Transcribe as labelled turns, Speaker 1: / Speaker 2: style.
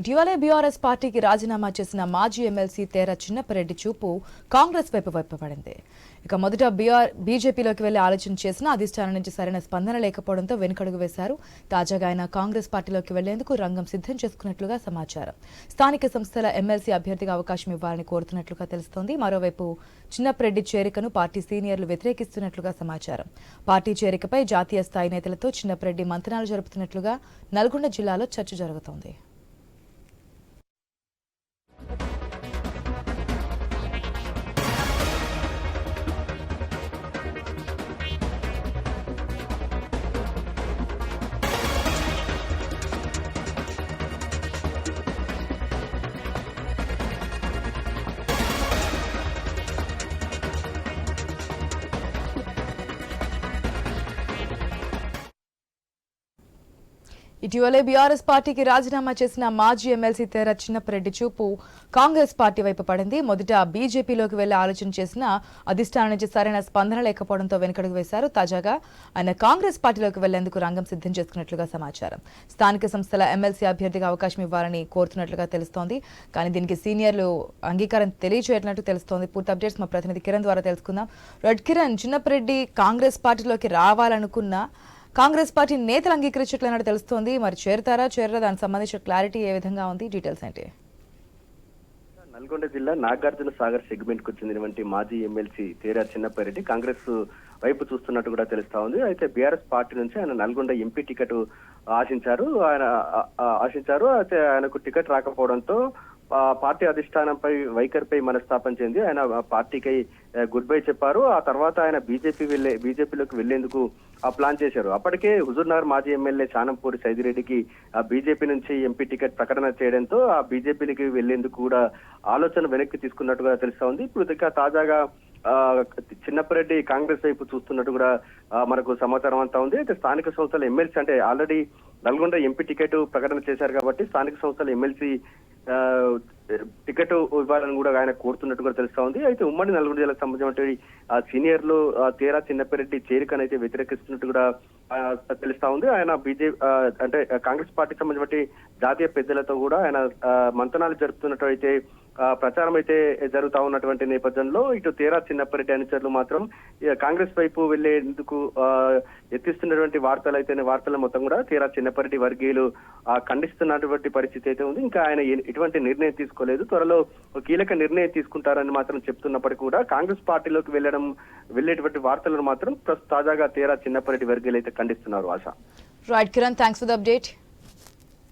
Speaker 1: ఇటీవలే బీఆర్ఎస్ పార్టీకి రాజీనామా చేసిన మాజీ ఎమ్మెల్సీ తేర చిన్నపరెడ్డి చూపు కాంగ్రెస్ వైపు వైపబడింది ఇక మొదట బీఆర్ బీజేపీలోకి వెళ్ళి ఆలోచన చేసినా అధిష్టానం నుంచి సరైన స్పందన లేకపోవడంతో వెనుకడుగు వేశారు. తాజాగా ఆయన కాంగ్రెస్ పార్టీలోకి వెళ్ళేందుకు రంగం సిద్ధం చేసుకున్నట్లుగా సమాచారం. స్థానిక సంస్థల ఎమ్మెల్సీ అభ్యర్థిగా అవకాశం ఇవ్వాలని కోరుతున్నట్లుగా తెలుస్తోంది. మరోవైపు చిన్నపరెడ్డి చేరికను పార్టీ సీనియర్లు వ్యతిరేకిస్తున్నట్లుగా సమాచారం. పార్టీ చేరికపై జాతీయ స్థాయి నేతలతో చిన్నపరెడ్డి మంతనాలు జరుపుతున్నట్లుగా నల్గొండ జిల్లాలో చర్చ జరుగుతోంది. ఇటీవలే బీఆర్ఎస్ పార్టీకి రాజీనామా చేసిన మాజీ ఎమ్మెల్సీ తేర చిన్నపరెడ్డి చూపు కాంగ్రెస్ పార్టీ వైపు పడింది. మొదట బీజేపీలోకి వెళ్ళే ఆలోచన చేసిన అధిష్టానం నుంచి సరైన స్పందన లేకపోవడంతో వెనుకడుగు వేశారు తాజాగా. ఆయన కాంగ్రెస్ పార్టీలోకి వెళ్ళేందుకు రంగం సిద్ధం చేసుకున్నట్లుగా సమాచారం. స్థానిక సంస్థల ఎమ్మెల్సీ అభ్యర్థిగా అవకాశం ఇవ్వాలని కోరుతున్నట్లుగా తెలుస్తోంది. కానీ దీనికి సీనియర్లు అంగీకారం తెలియచేయట్లట్టు తెలుస్తోంది. పూర్తి అప్డేట్స్ మా ప్రతినిధి కిరణ్ ద్వారా తెలుసుకుందాం. రెడ్ కిరణ్ చిన్నపరెడ్డి కాంగ్రెస్ పార్టీలోకి రావాలనుకున్న కాంగ్రెస్ పార్టీ నేతలు అంగీకరించట్లేనట్టు తెలుస్తోంది. మరి చేరుతారా చేరరా? దానికి సంబంధించిన క్లారిటీ ఏ విధంగా ఉంది? డీటెయిల్స్ ఏంటి?
Speaker 2: నల్గొండ జిల్లా నాగార్జున సాగర్ సెగ్మెంట్కు చెందినటువంటి మాజీ ఎమ్మెల్సీ తేరా చిన్నప్పారెడ్డి కాంగ్రెస్ వైపు చూస్తున్నట్టు కూడా తెలుస్తా ఉంది. అయితే బీఆర్ఎస్ పార్టీ నుంచి ఆయన నల్గొండ ఎంపీ టికెట్ ఆశించారు. ఆయన ఆశించారు. అయితే ఆయనకు టికెట్ రాకపోవడంతో పార్టీ అధిష్టానంపై వైఖరిపై మనస్తాపం చెంది ఆయన పార్టీకి గుడ్ బై చెప్పారు. ఆ తర్వాత ఆయన బీజేపీ వెళ్ళే బీజేపీలోకి వెళ్ళేందుకు ఆ ప్లాన్ చేశారు. అప్పటికే హుజూర్నగర్ మాజీ ఎమ్మెల్యే చానంపూరి సైదిరెడ్డికి ఆ బీజేపీ నుంచి ఎంపీ టికెట్ ప్రకటన చేయడంతో ఆ బీజేపీకి వెళ్ళేందుకు కూడా ఆలోచన వెనక్కి తీసుకున్నట్టుగా తెలుస్తా ఉంది. ఇప్పుడు ఇంకా తాజాగా చిన్నప్పరెడ్డి కాంగ్రెస్ వైపు చూస్తున్నట్టు కూడా మనకు సమాచారం అంతా ఉంది. అయితే స్థానిక సంస్థల ఎమ్మెల్సీ అంటే ఆల్రెడీ నల్గొండ ఎంపీ టికెట్ ప్రకటన చేశారు కాబట్టి స్థానిక సంస్థల ఎమ్మెల్సీ ఆ, టికెట్ ఇవ్వాలని కూడా ఆయన కోరుతున్నట్టు కూడా తెలుస్తా ఉంది. అయితే ఉమ్మడి నల్గొండ జిల్లాకు సంబంధించినటువంటి ఆ సీనియర్లు ఆ, తేరా చిన్నపెరెడ్డి చేరికనైతే వ్యతిరేకిస్తున్నట్టు కూడా తెలుస్తా ఉంది. ఆయన బీజేపీ అంటే కాంగ్రెస్ పార్టీకి సంబంధించినటువంటి జాతీయ పెద్దలతో కూడా ఆయన మంతనాలు జరుపుతున్నట్టు అయితే ప్రచారం అయితే జరుగుతా ఉన్నటువంటి నేపథ్యంలో ఇటు తేరా చిన్నప్పరెడ్డి అనుచరులు మాత్రం కాంగ్రెస్ వైపు వెళ్ళేందుకు ఎత్తిస్తున్నటువంటి వార్తలు అయితే వార్తలు మొత్తం కూడా తీరా చిన్నప్పరెడ్డి వర్గీయులు ఖండిస్తున్నటువంటి పరిస్థితి అయితే ఉంది. ఇంకా ఆయన ఎటువంటి నిర్ణయం తీసుకోలేదు. త్వరలో ఒక కీలక నిర్ణయం తీసుకుంటారని మాత్రం చెప్తున్నప్పటికీ కూడా కాంగ్రెస్ పార్టీలోకి వెళ్ళడం వెళ్ళేటువంటి వార్తలను మాత్రం ప్రస్తుత తాజాగా తేరా చిన్నప్పటి వర్గీయులు అయితే ఖండిస్తున్నారు ఆశ.
Speaker 1: Right Kiran thanks for the update